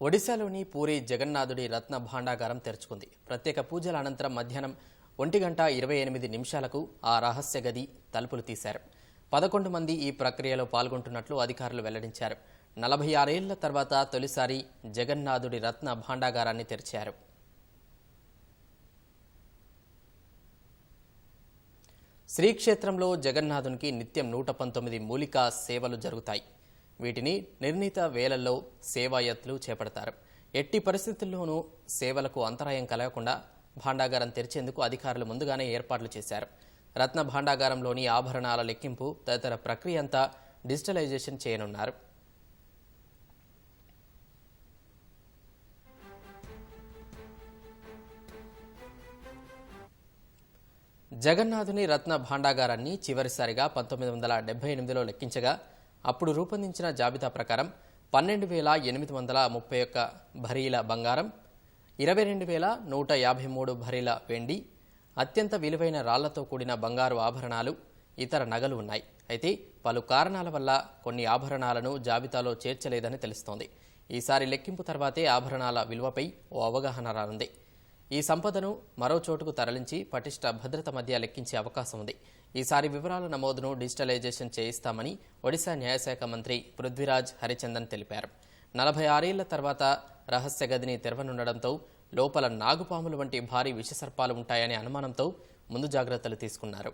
ఒడిశాలోని పూరి జగన్నాథుడి రత్న భాండాగారం తెరుచుకుంది. ప్రత్యేక పూజల అనంతరం మధ్యాహ్నం ఒంటి గంట ఇరవై ఎనిమిది నిమిషాలకు ఆ రహస్య గది తలుపులు తీశారు. పదకొండు మంది ఈ ప్రక్రియలో పాల్గొంటున్నట్లు అధికారులు వెల్లడించారు. నలభై ఆరేళ్ళ తర్వాత తొలిసారి జగన్నాథుడి రత్న భాండాగారాన్ని తెరిచారు. శ్రీక్షేత్రంలో జగన్నాథునికి నిత్యం నూట పంతొమ్మిది మూలికా సేవలు జరుగుతాయి. వీటిని నిర్ణీత వేలల్లో సేవాయత్లు చేపడతారు. ఎట్టి పరిస్థితుల్లోనూ సేవలకు అంతరాయం కలగకుండా భాండాగారం తెరిచేందుకు అధికారులు ముందుగానే ఏర్పాట్లు చేశారు. రత్న భాండాగారంలోని ఆభరణాల లెక్కింపు తదితర ప్రక్రియ అంతా డిజిటలైజేషన్ చేయనున్నారు. జగన్నాథుని రత్న భాండాగారాన్ని చివరిసారిగా పంతొమ్మిది వందల డెబ్బై ఎనిమిదిలో లెక్కించగా అప్పుడు రూపొందించిన జాబితా ప్రకారం పన్నెండు వేల ఎనిమిది వందల ముప్పై ఒక్క భరీల బంగారం ఇరవై రెండు వేల నూట యాభై మూడు భరీల వెండి అత్యంత విలువైన రాళ్ళతో కూడిన బంగారు ఆభరణాలు ఇతర నగలు ఉన్నాయి. అయితే పలు కారణాల వల్ల కొన్ని ఆభరణాలను జాబితాలో చేర్చలేదని తెలుస్తోంది. ఈసారి లెక్కింపు తర్వాతే ఆభరణాల విలువపై ఓ అవగాహన రానుంది. ఈ సంపదను మరో చోటుకు తరలించి పటిష్ట భద్రత మధ్య లెక్కించే అవకాశం ఉంది. ఈసారి వివరాల నమోదును డిజిటలైజేషన్ చేయిస్తామని ఒడిశా న్యాయశాఖ మంత్రి పృథ్వీరాజ్ హరిచందన్ తెలిపారు. నలభై ఆరేళ్ళ తర్వాత రహస్య గదిని తెరవనుండడంతో లోపల నాగుపాములు వంటి భారీ విషసర్పాలు ఉంటాయనే అనుమానంతో ముందు జాగ్రత్తలు తీసుకున్నారు.